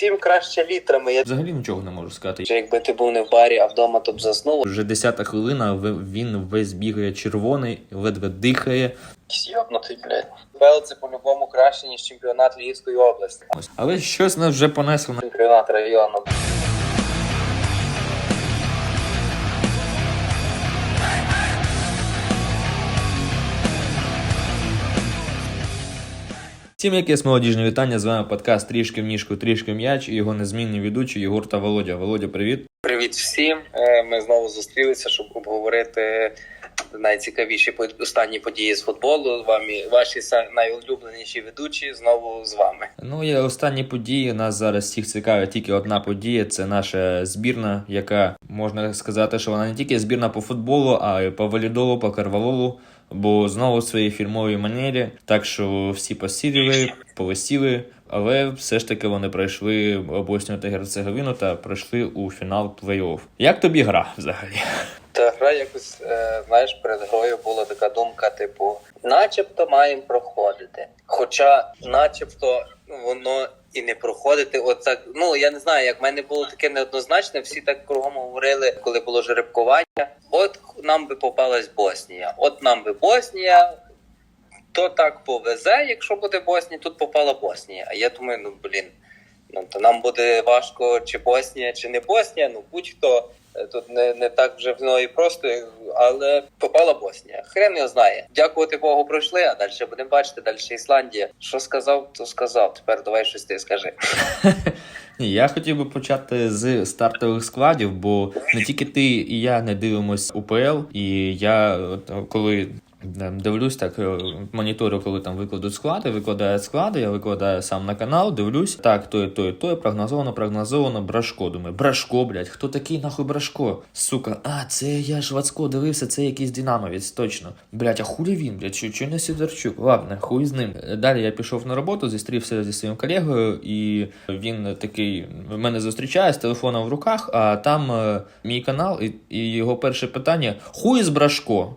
всім краще літрами. Я Взагалі нічого не можу сказати. Що якби ти був не в барі, а вдома, то б заснув. Вже десята хвилина, ви- він весь бігає червоний, ледве дихає. Йобнутий, блядь. ФПЛ це по-любому краще, ніж чемпіонат Львівської області. Ось. Але щось нас вже понесло на Чемпіонат району. Всім якесь молодіжне вітання. З вами подкаст Трішки в ніжку, трішки м'яч і його незмінні ведучі Єгор та Володя. Володя, привіт. Привіт всім. Е, Ми знову зустрілися, щоб обговорити найцікавіші останні події з футболу. Вамі ваші найулюбленіші ведучі знову з вами. Ну і останні події. Нас зараз всіх цікавить тільки одна подія. Це наша збірна, яка можна сказати, що вона не тільки збірна по футболу, а й по волейболу, по карвалолу. Бо знову в своїй фірмовій манері, так що всі посіріли, повисіли, але все ж таки вони пройшли Боснію та Герцеговину та пройшли у фінал плей-офф. Як тобі гра взагалі? Та гра якось, е, знаєш, перед грою була така думка, типу, начебто маємо проходити. Хоча, начебто, воно і не проходити. От ну я не знаю, як в мене було таке неоднозначне. Всі так кругом говорили, коли було жеребкування. От нам би попалась Боснія. От нам би Боснія. То так повезе, якщо буде Боснія, тут попала Боснія. А я думаю, ну блін, ну то нам буде важко, чи Боснія, чи не Боснія. Ну будь-хто тут не, не так вже воно і просто, але попала Боснія. Хрен його знає. Дякувати Богу, пройшли, а далі будемо бачити. Далі Ісландія. Що сказав, то сказав. Тепер давай щось ти скажи. Я хотів би почати з стартових складів, бо не тільки ти і я не дивимось УПЛ, і я коли е, дивлюсь так, е, моніторю, коли там викладуть склади, викладають склади, я викладаю сам на канал, дивлюсь, так, той, той, той, прогнозовано, прогнозовано, Брашко. Думаю, Брашко, блядь, хто такий нахуй Брашко? Сука, а, це я ж Вацко дивився, це якийсь динамовець, точно. Блядь, а хулі він, блядь, чи, чи не Сидорчук? Ладно, хуй з ним. Далі я пішов на роботу, зустрівся зі своїм колегою, і він такий мене зустрічає з телефоном в руках, а там е, мій канал, і, і його перше питання: Хуй з Брашко?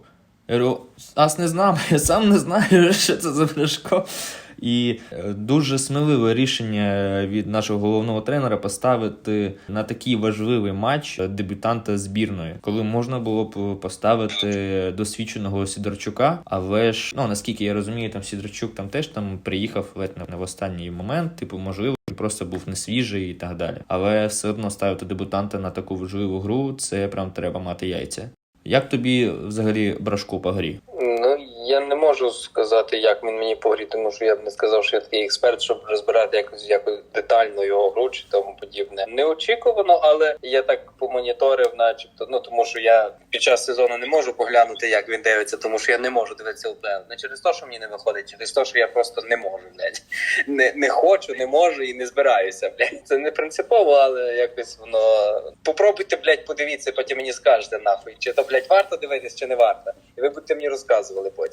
Говорю, ас не знам, я сам не знаю, що це за Брашко. І е, дуже сміливе рішення від нашого головного тренера поставити на такий важливий матч дебютанта збірної, коли можна було б поставити досвідченого Сідорчука. Але ж ну наскільки я розумію, там Сідорчук там теж там приїхав ледь не в останній момент, типу, можливо. Просто був не свіжий і так далі. Але все одно ставити дебютанта на таку важливу гру, це прям треба мати яйця. Як тобі взагалі брашко по грі? Я не можу сказати, як він мені погрі, тому що я б не сказав, що я такий експерт, щоб розбирати якось якось детально його гру чи тому подібне. Неочікувано, але я так помоніторив, начебто. Ну тому що я під час сезону не можу поглянути, як він дивиться, тому що я не можу дивитися УПЛ. Не через те, що мені не виходить, через те, що я просто не можу, блядь. Не, не хочу, не можу і не збираюся. Блядь. Це не принципово, але якось воно. Попробуйте, блядь, подивіться, потім мені скажете нахуй, чи то, блядь, варто дивитись, чи не варто. І ви будете мені розказували потім.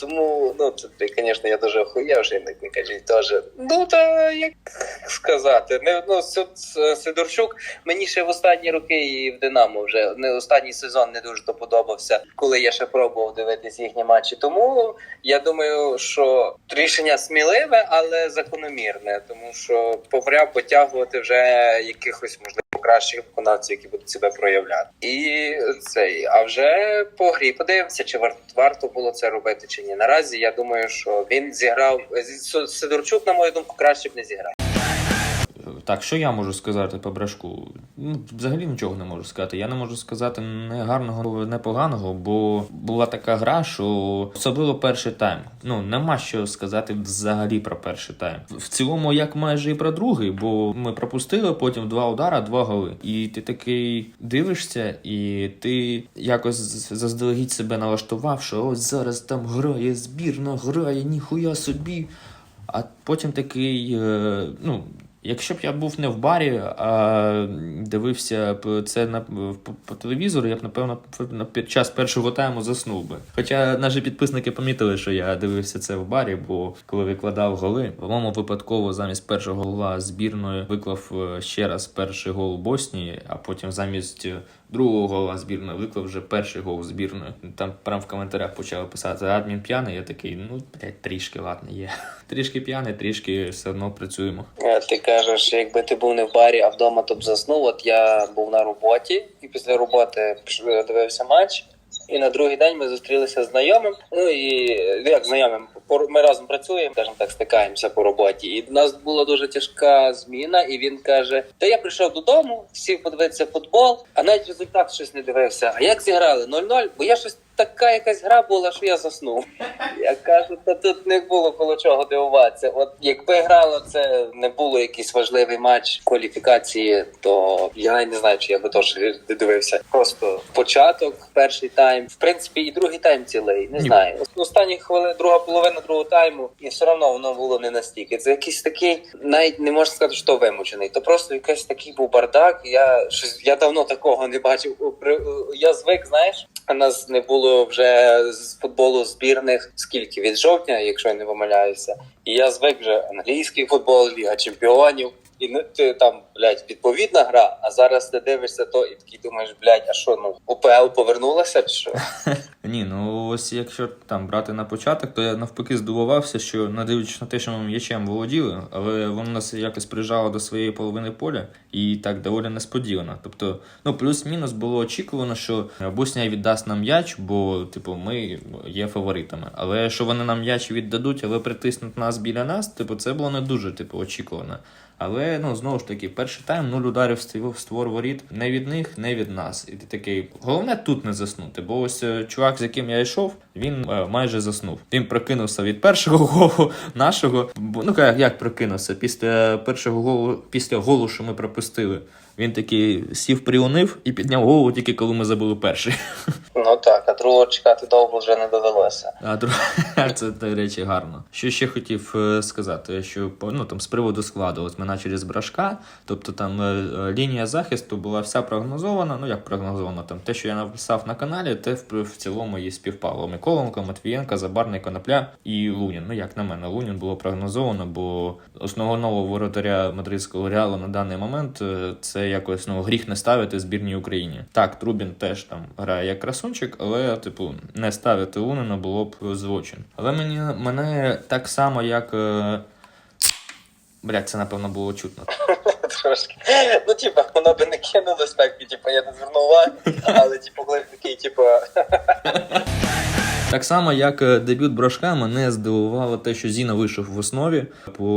Тому, ну, це, звісно, я дуже охуєв, що не, кажіть теж. Ну, та як сказати, не, ну, Си- Сидорчук мені ще в останні роки і в Динамо вже не останній сезон не дуже то подобався, коли я ще пробував дивитись їхні матчі. Тому я думаю, що рішення сміливе, але закономірне, тому що погря потягувати вже якихось можливо кращих виконавців, які будуть себе проявляти. І цей, а вже по грі подивимося, чи вар- варто було це робити чи ні. Наразі я думаю, що він зіграв Сидорчук, на мою думку, краще б не зіграв. Так, що я можу сказати по брашку? Ну, взагалі нічого не можу сказати. Я не можу сказати не гарного, не поганого, бо була така гра, що особливо перший тайм. Ну, нема що сказати взагалі про перший тайм. В цілому, як майже і про другий, бо ми пропустили потім два удара, два голи. І ти такий дивишся, і ти якось заздалегідь себе налаштував, що ось зараз там грає збірна, грає ніхуя собі. А потім такий, е, ну. Якщо б я був не в барі, а дивився б це на по, по телевізору, я б напевно на під час першого тайму заснув би. Хоча наші підписники помітили, що я дивився це в барі, бо коли викладав голи, по-моєму, випадково замість першого гола збірної виклав е, ще раз перший гол Боснії, а потім замість другого гола збірної, виклав вже перший гол збірної. Там прям в коментарях почали писати адмін п'яний. Я такий, ну блядь, трішки ладно є. Трішки п'яний, трішки все одно працюємо. Е, Ти кажеш, якби ти був не в барі, а вдома то б заснув. От я був на роботі, і після роботи дивився матч. І на другий день ми зустрілися з знайомим. Ну і ну, як знайомим, ми разом працюємо, скажімо так, стикаємося по роботі. І в нас була дуже тяжка зміна. І він каже: Та я прийшов додому, сів подивитися футбол, а навіть результат щось не дивився. А як зіграли? 0-0? Бо я щось така якась гра була, що я заснув. Я кажу, та тут не було коло чого дивуватися. От якби грало це не було якийсь важливий матч кваліфікації, то я не знаю, чи я би теж дивився. Просто початок, перший тайм, в принципі, і другий тайм цілий. Не знаю. Останні хвилини, друга половина другого тайму, і все одно воно було не настільки. Це якийсь такий, навіть не можна сказати, що вимучений. То просто якийсь такий був бардак. Я щось я давно такого не бачив. Я звик, знаєш. У нас не було вже з футболу збірних скільки від жовтня, якщо я не помиляюся. І я звик вже англійський футбол, Ліга Чемпіонів. І ну, ти там, блядь, відповідна гра, а зараз ти дивишся то і такий думаєш, блядь, а що, ну, УПЛ повернулася чи що? Ні, ну ось якщо там брати на початок, то я навпаки здивувався, що не дивлячись на те, що ми м'ячем володіли, але воно нас якось прижало до своєї половини поля і так доволі несподівано. Тобто, ну плюс-мінус було очікувано, що Боснія віддасть нам м'яч, бо типу ми є фаворитами. Але що вони нам м'яч віддадуть, але притиснуть нас біля нас, типу, це було не дуже типу очікувано. Але ну знову ж таки, перший тайм нуль ударів створ- воріт не від них, не від нас. І ти такий, головне тут не заснути. Бо ось е, чувак, з яким я йшов, він е, майже заснув. Він прокинувся від першого голу нашого. Ну як, як прокинувся? Після першого голу, після голу, що ми пропустили. Він такий сів, приунив і підняв голову тільки коли ми забули перший. Ну так, а другого чекати довго вже не довелося. А друге, це до речі гарно. Що ще хотів е, сказати, що ну там з приводу складу, от ми почали з брашка, тобто там е, е, лінія захисту була вся прогнозована. Ну як прогнозована, там те, що я написав на каналі, те в, в цілому і співпало. Миколенко, Матвієнка, Забарний, Конопля і Лунін. Ну як на мене, Лунін було прогнозовано, бо основного воротаря мадридського реалу на даний момент е, це якось ну гріх не ставити збірній Україні. Так, Трубін теж там грає як красунчик, але типу не ставити Лунина було б злочин. Але мені мене так само, як. е, Блять, це напевно було чутно. Трошки. Ну, типа, воно би не кинулось так, і типа я не звернув але типу, коли такий, типу, Так само, як е, дебют Брошка, мене здивувало те, що Зіна вийшов в основі.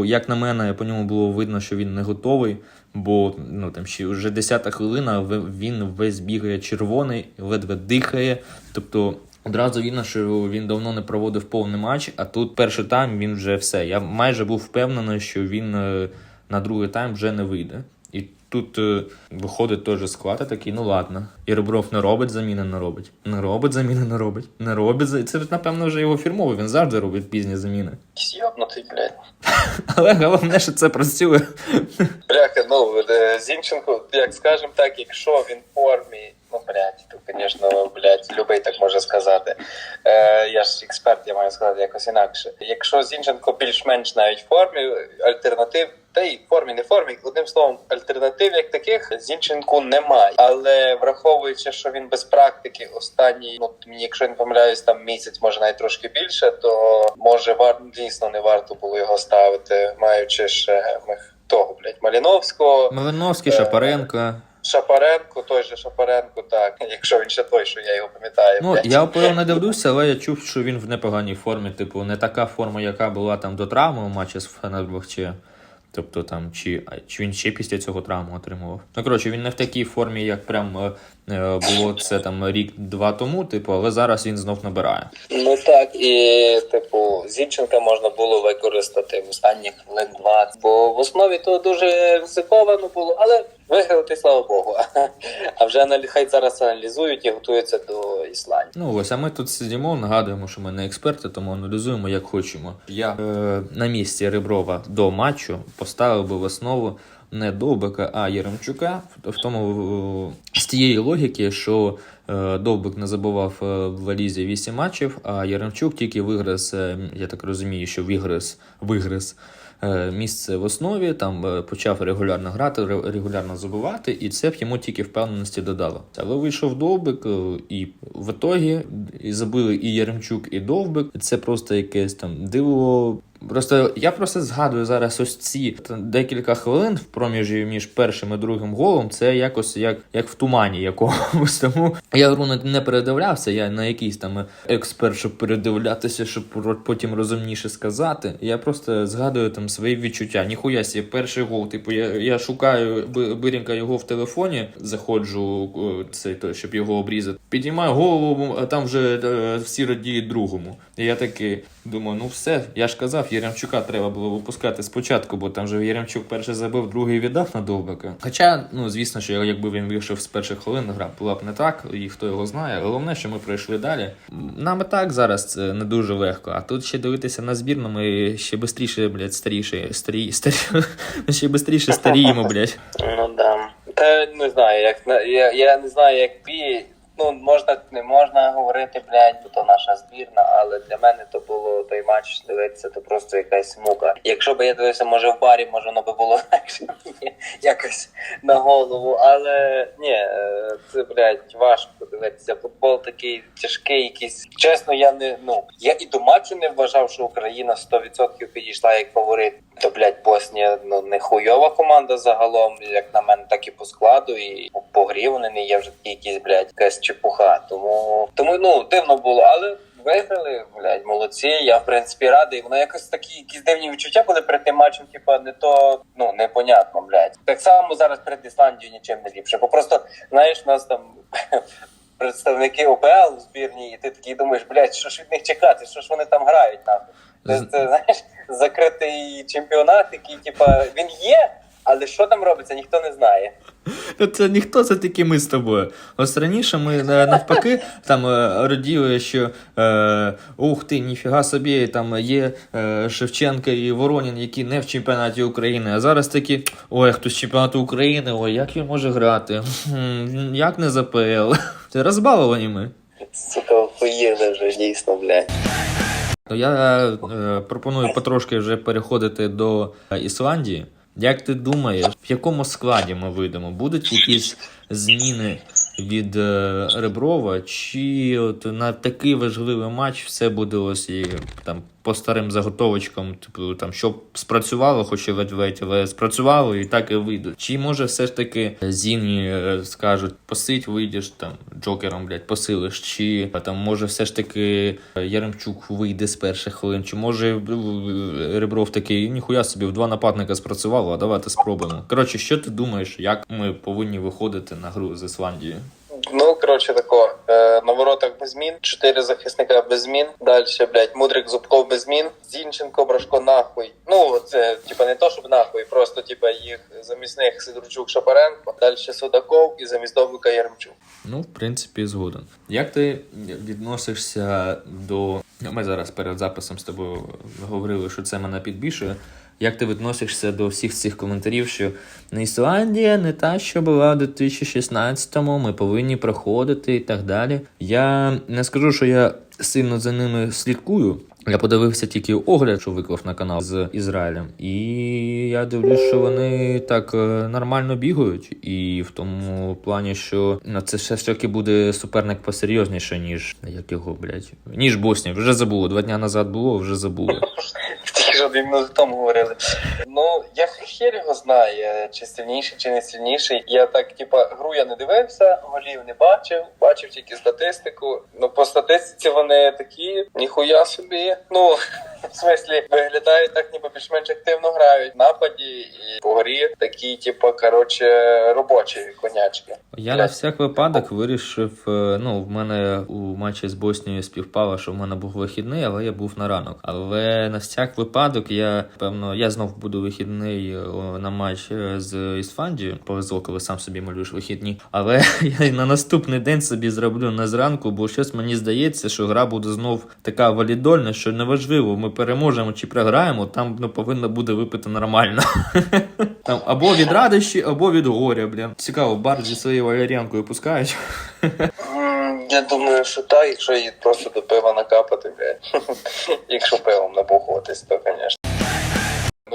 Як на мене, по ньому було видно, що він не готовий. Бо ну там ще вже 10 хвилина ви- він весь бігає червоний, ледве дихає. Тобто одразу видно, що він давно не проводив повний матч, а тут перший тайм він вже все. Я майже був впевнений, що він е, на другий тайм вже не вийде. І тут е, виходить теж склад, і такий, ну ладно. І Ребров не робить заміни, не робить. Не робить заміни, не робить. Не робить за- Це, напевно, вже його фірмовий, він завжди робить пізні заміни. йобнутий, блядь. Але головне, що це працює. Бляха, ну, е, Зінченко, як скажемо так, якщо він в формі, ну, блядь, то, звісно, блядь, любий так може сказати. Е, я ж експерт, я маю сказати якось інакше. Якщо Зінченко більш-менш навіть в формі, альтернатив, та й формі, не формі, одним словом, альтернатив як таких Зінченку немає. Але враховуючи, що він без практики останній, ну мені, якщо не помиляюсь, там місяць, може навіть трошки більше, то може вар дійсно не варто було його ставити, маючи ще того, блядь, Маліновського, Малиновський, Шапаренко. Шапаренко, той же Шапаренко, так, якщо він ще той, що я його пам'ятаю. Ну, я ОПЛ не дивлюся, але я чув, що він в непоганій формі. Типу, не така форма, яка була там до травми у матчі з Фенербахче. Тобто там, чи, чи він ще після цього травму отримував. Ну, коротше, він не в такій формі, як прям е, було це там рік-два тому, типу, але зараз він знов набирає. Ну так, і типу, Зінченка можна було використати в останніх хвилин 20, бо в основі то дуже ризиковано було, але виграти, слава Богу. А вже хай зараз аналізують і готуються до Ісландії. Ну ось, а ми тут сидимо, нагадуємо, що ми не експерти, тому аналізуємо як хочемо. Я е, на місці Реброва до матчу поставив би в основу не Довбика, а Єремчука. В, тому е, тієї логіки, що е, Довбик не забував е, в валізі 8 матчів, а Яремчук тільки виграз, е, я так розумію, що виграз е, місце в основі, там почав регулярно грати, регулярно забувати, і це б йому тільки впевненості додало. Але вийшов Довбик, і в ітогі і забили і Яремчук, і Довбик. Це просто якесь там диво. Просто я просто згадую зараз ось ці декілька хвилин в проміжі між першим і другим голом. Це якось як, як в тумані якомусь. Тому я гру не, передивлявся. Я на якийсь там експерт, щоб передивлятися, щоб потім розумніше сказати. Я просто згадую там свої відчуття. Ніхуя сі, перший гол. Типу, я, я шукаю би- биренька його в телефоні, заходжу цей той, щоб його обрізати. Підіймаю голову, а там вже е, всі радіють другому. І я такий думаю, ну все, я ж казав, Єремчука треба було випускати спочатку, бо там же Єремчук перший забив, другий віддав на Довбика. Хоча, ну звісно, що якби він вийшов з перших хвилин, гра була б не так, і хто його знає. Головне, що ми пройшли далі. Нам і так зараз це не дуже легко. А тут ще дивитися на збірну, ми ще швидше, блядь, старіше, старі, старі, ще швидше старіємо, блядь. Ну да. Та не знаю, як я, я не знаю, як пі. Ну, можна не можна говорити, блядь, бо то наша збірна, але для мене то було той матч дивитися, то просто якась мука. Якщо б я дивився, може в барі, може воно би було якось на голову. Але ні, е, це блядь, важко дивитися. Футбол такий тяжкий, якийсь. Чесно, я не ну я і до матчу не вважав, що Україна 100% підійшла як фаворит. То блядь, Боснія ну не хуйова команда загалом, як на мене, так і по складу, і по- грі вони не є вже такі якісь, блядь, якась чепуха. Тому тому ну дивно було, але. Виграли, блядь, молодці. Я в принципі радий. Воно якось такі якісь дивні відчуття були перед тим матчем, типа не то ну непонятно, блядь. Так само зараз перед Ісландією нічим не ліпше. Бо просто знаєш, нас там представники ОПЛ в збірні, і ти такий думаєш, блядь, що ж від них чекати? Що ж вони там грають нахуй? Це, це знаєш, закритий чемпіонат, який, типа, він є, але що там робиться, ніхто не знає. Це ніхто це такі ми з тобою. Ось раніше ми е, навпаки там е, раділи, що е, ух ти, ніфіга собі, там є е, Шевченка і Воронін, які не в чемпіонаті України. А зараз такі, ой, хтось з чемпіонату України, ой, як він може грати? Хм, Як не за Це розбаловані ми. Сука, охуєли вже дійсно, блядь. То я е, пропоную потрошки вже переходити до е, Ісландії. Як ти думаєш, в якому складі ми вийдемо? Будуть якісь зміни від е, Реброва, чи от на такий важливий матч все буде ось і там по старим заготовочкам, типу там щоб спрацювало, хоч і ледь-ледь, але спрацювало і так і вийдуть. Чи може все ж таки Зіні е, скажуть, посить, вийдеш там джокером, блядь, посилиш, чи там може все ж таки е, Яремчук вийде з перших хвилин, чи може е, Ребров такий, ніхуя собі в два нападника спрацювало, а давайте спробуємо. Коротше, що ти думаєш, як ми повинні виходити на гру з Ісландією? Ну, коротше, тако, е, на воротах без змін, чотири захисника без змін. Далі, блядь, Мудрик Зубков без змін, Зінченко, Брашко нахуй. Ну, це типа не то, щоб нахуй, просто типа їх замість них Сидорчук Шапаренко, далі Судаков і замість Довбика Яремчук. Ну, в принципі, згоден. Як ти відносишся до. Ми зараз перед записом з тобою говорили, що це мене підбільшує. Як ти відносишся до всіх цих коментарів, що «Ну, Ісландія не та, що була в 2016-му, ми повинні проходити і так далі. Я не скажу, що я сильно за ними слідкую. Я подивився тільки огляд, що виклав на канал з Ізраїлем, і я дивлюсь, що вони так е, нормально бігають, і в тому плані, що ну, це все ж таки буде суперник посерйозніше, ніж як його, блядь, ніж Боснія. Вже забуло. Два дня назад було, вже забули. Що дві минути тому говорили. Ну, я хер його знає, чи сильніший, чи не сильніший. Я так, типа, гру я не дивився, голів не бачив, бачив тільки статистику. Ну, по статистиці вони такі, ніхуя собі. Ну, в смислі, виглядають так, ніби більш-менш активно грають нападі і по грі такі, типа, коротше, робочі конячки. Я на всяк випадок вирішив. е, Ну, в мене у матчі з Боснією співпало, що в мене був вихідний, але я був на ранок. Але на всяк випадок я певно, я знов буду вихідний е, на матч е, з Ісландією. Повезло, коли сам собі малюєш вихідні. Але я на наступний день собі зроблю не зранку, бо щось мені здається, що гра буде знов така валідольна, що неважливо, ми переможемо чи програємо, там ну, повинно буде випити нормально. Там або від радощі, або від горя, блін. Цікаво, бар зі своєю валеріанкою пускають. Я думаю, що так, якщо її просто до пива накапати, блядь. Якщо пивом набухуватись, то, звісно.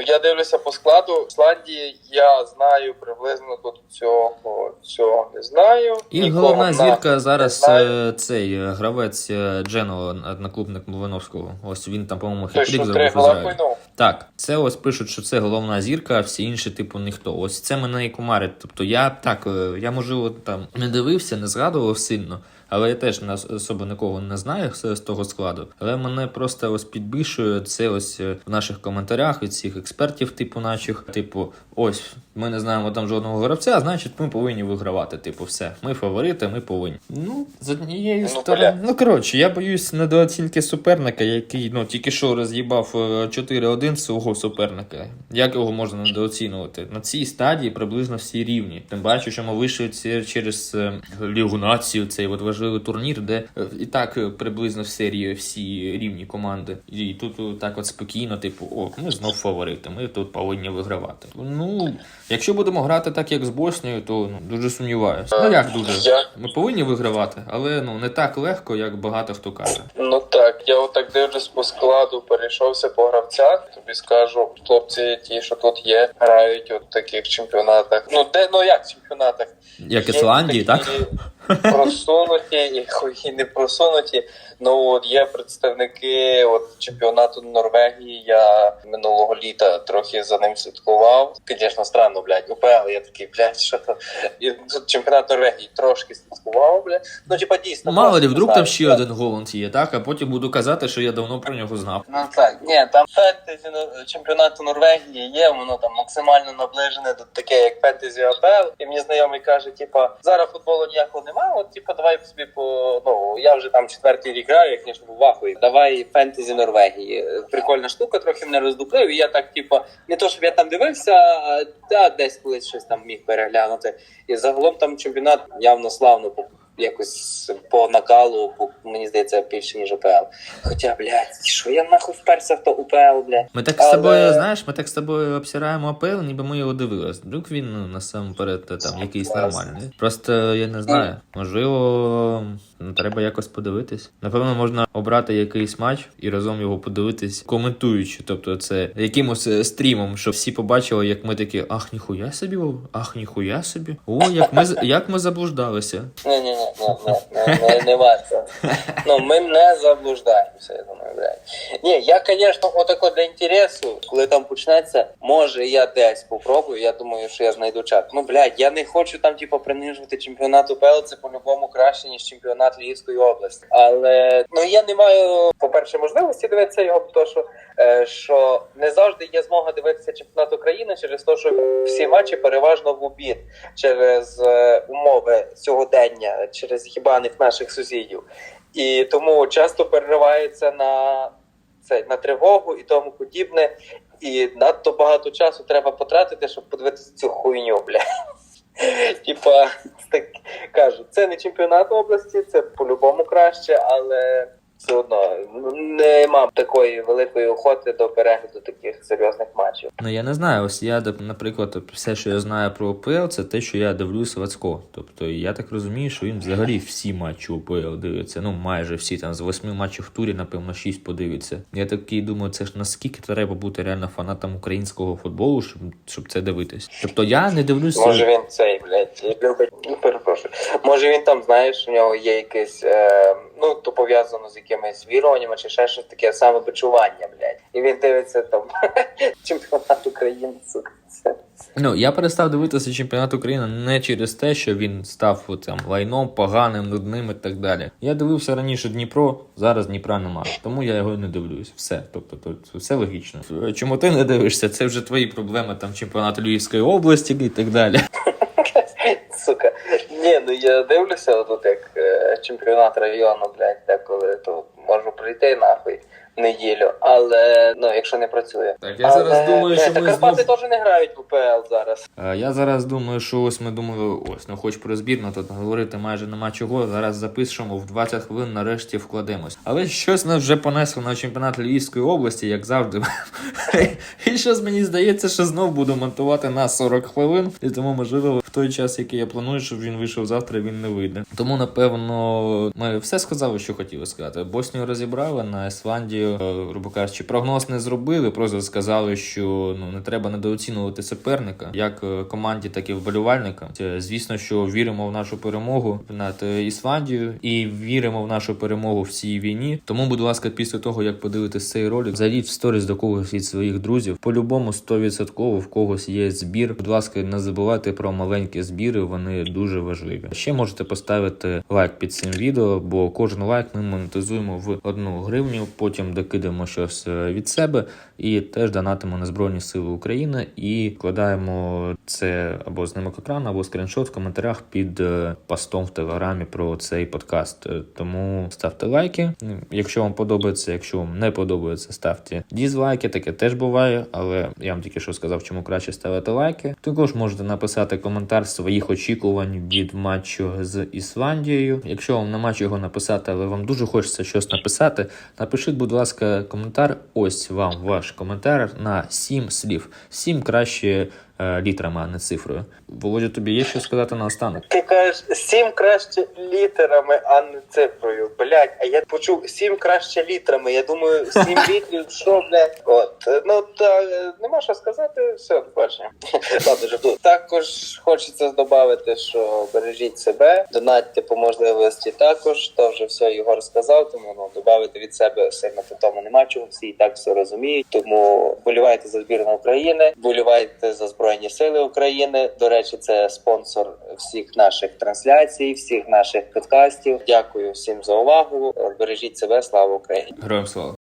Я дивлюся по складу. В Ісландії я знаю приблизно тут цього цього не знаю. І Нікого головна на- зірка зараз знаю. е, цей е, гравець е, Джено, одноклубник Млиновського. Ось він там, по-моєму, хитрик забув. Так, це ось пишуть, що це головна зірка, а всі інші, типу, ніхто. Ось це мене і кумарить. Тобто я так, я можливо там не дивився, не згадував сильно. Але я теж особо нікого не знаю з з того складу. Але мене просто ось підбішує це ось е, в наших коментарях від всіх експертів, типу наших. Типу, ось ми не знаємо там жодного гравця, значить ми повинні вигравати. Типу, все. Ми фаворити, ми повинні. Ну, з однієї Ну, сторони. Ну коротше, я боюсь недооцінки суперника, який ну тільки що роз'їбав е, 4-1 свого суперника. Як його можна недооцінювати? На цій стадії приблизно всі рівні. Тим паче, що ми вийшли через е, Лігу націю, цей от важливий турнір, де е, і так е, приблизно в серії всі рівні команди. І тут е, так от спокійно, типу, о, ми знов фаворити, ми тут повинні вигравати. Ну, якщо будемо грати так, як з Боснією, то ну, дуже сумніваюся. Ну як дуже? Я Ми повинні вигравати, але ну не так легко, як багато хто каже. Ну так, я отак дивлюсь по складу, перейшовся по гравцях. Тобі скажу, хлопці, ті, що тут є, грають у таких чемпіонатах. Ну де ну як чемпіонатах? Як Ісландії, так? Просунуті і хуї не просунуті. Ну от є представники от чемпіонату Норвегії. Я минулого літа трохи за ним слідкував. Звісно, странно, блядь, УПЛ. Я такий, блядь, що то і тут чемпіонат Норвегії трошки слідкував, блядь. Ну типа дійсно. Мало ли, вдруг там ще один Голланд є, так? А потім буду казати, що я давно про нього знав. Ну так, ні, там фентезі чемпіонату Норвегії є, воно там максимально наближене до таке, як фентезі АПЛ. І мені знайомий каже, типа, зараз футболу ніякого немає, от типа давай собі по ну я вже там четвертий рік граю, я звісно був ахуї. Давай фентезі Норвегії. Прикольна штука, трохи мене роздуплив. І я так, типа, не то щоб я там дивився, а та десь колись щось там міг переглянути. І загалом там чемпіонат явно славно якось по накалу, по, мені здається, більше ніж УПЛ. Хоча, блядь, що я нахуй вперся в то УПЛ, блядь. Ми так з Але- тобою, знаєш, ми так з тобою обсираємо АПЛ, ніби ми його дивились. Вдруг він ну, насамперед та, там якийсь нормальний. Просто я не знаю. Можливо, ну, треба якось подивитись. Напевно, можна обрати якийсь матч і разом його подивитись, коментуючи. Тобто, це якимось е, стрімом, щоб всі побачили, як ми такі, ах, ніхуя собі, ах, ніхуя собі. О, як ми як ми заблуждалися. Ні, ні, ні, не варто. Ну, ми не заблуждаємося, я думаю, блядь. Ні, я, звісно, отако для інтересу, коли там почнеться, може я десь попробую, я думаю, що я знайду чат. Ну, блядь, я не хочу там, типу, принижувати чемпіонат УПЛ, це по-любому краще, ніж чемпіонат Львівської області. Але, ну, я не маю, по-перше, можливості дивитися його, тому що, е, що не завжди є змога дивитися чемпіонат України через те, що всі матчі переважно в обід через е, умови сьогодення, через хібаних наших сусідів. І тому часто переривається на це на тривогу і тому подібне. І надто багато часу треба потратити, щоб подивитися цю хуйню, бля. Типа, так кажу, це не чемпіонат області, це по-любому краще, але все одно не мав такої великої охоти до перегляду таких серйозних матчів. Ну я не знаю. Ось я, наприклад, все, що я знаю про УПЛ, це те, що я дивлюсь Вацько. Тобто я так розумію, що він взагалі всі матчі УПЛ дивиться. Ну майже всі там з восьми матчів в турі, напевно, шість подивиться. Я такий думаю, це ж наскільки треба бути реально фанатом українського футболу, щоб, щоб це дивитись. Тобто я не дивлюся. Може він цей, блядь, любить. Ну, перепрошую. Може він там, знаєш, у нього є якесь, е, ну, то пов'язано з якимись віруваннями чи ще щось таке самобичування, блядь. І він дивиться там чемпіонат України, сука. Ну, я перестав дивитися чемпіонат України не через те, що він став там лайном, поганим, нудним і так далі. Я дивився раніше Дніпро, зараз Дніпра немає, тому я його не дивлюсь. Все, тобто, то, все логічно. Чому ти не дивишся? Це вже твої проблеми, там чемпіонат Львівської області і так далі. Сука. Ні, ну я дивлюся тут як е, чемпіонат району, блядь, деколи то можу прийти нахуй неділю, але ну якщо не працює. Так, я зараз Але, думаю, що та ми Карпати знов... теж не грають в УПЛ зараз. Е, Я зараз думаю, що ось ми думали, ось, ну хоч про збірну, тут говорити майже нема чого. Зараз запишемо в 20 хвилин, нарешті вкладемось. Але щось нас вже понесло на чемпіонат Львівської області, як завжди. І щось мені здається, що знов буду монтувати на 40 хвилин. І тому, можливо, в той час, який я планую, щоб він вийшов завтра, він не вийде. Тому, напевно, ми все сказали, що хотіли сказати. Боснію розібрали, на Ісландію е, грубо кажучи, прогноз не зробили, просто сказали, що ну не треба недооцінювати суперника, як е, команді, так і вболівальникам. Звісно, що віримо в нашу перемогу над е, Ісландією і віримо в нашу перемогу в цій війні. Тому, будь ласка, після того як подивитесь цей ролик, зайдіть в сторіс до когось від своїх друзів. По-любому 100% в когось є збір. Будь ласка, не забувайте про маленькі збіри, вони дуже важливі. Ще можете поставити лайк під цим відео, бо кожен лайк ми монетизуємо в одну гривню. Потім докидаємо щось е, від себе і теж донатимо на Збройні Сили України і вкладаємо це або з екрану, або скріншот в коментарях під е, постом в телеграмі про цей подкаст. Е, Тому ставте лайки. Ну, Якщо вам подобається, якщо вам не подобається, ставте дізлайки. Таке теж буває, але я вам тільки що сказав, чому краще ставити лайки. Також можете написати коментар своїх очікувань від матчу з Ісландією. Якщо вам нема чого написати, але вам дуже хочеться щось написати, напишіть, будь ласка, коментар. Ось вам ваш коментар на 7 слів. 7 краще е, літрами, а не цифрою. Володя, тобі є що сказати на останок? Ти кажеш сім краще літерами, а не цифрою. Блять, а я почув сім краще літрами. Я думаю, сім літрів, що блядь? От ну та е, нема що сказати. Все. Ладно. Також хочеться додати, що бережіть себе, донатьте по можливості також. То вже все Ігор сказав, тому ну додати від себе сильно по тому нема чого. Всі і так все розуміють. Тому болівайте за збірну України, болівайте за збройні сили України. До речі, це спонсор всіх наших трансляцій, всіх наших подкастів. Дякую всім за увагу. Бережіть себе, слава Україні! Героям слава!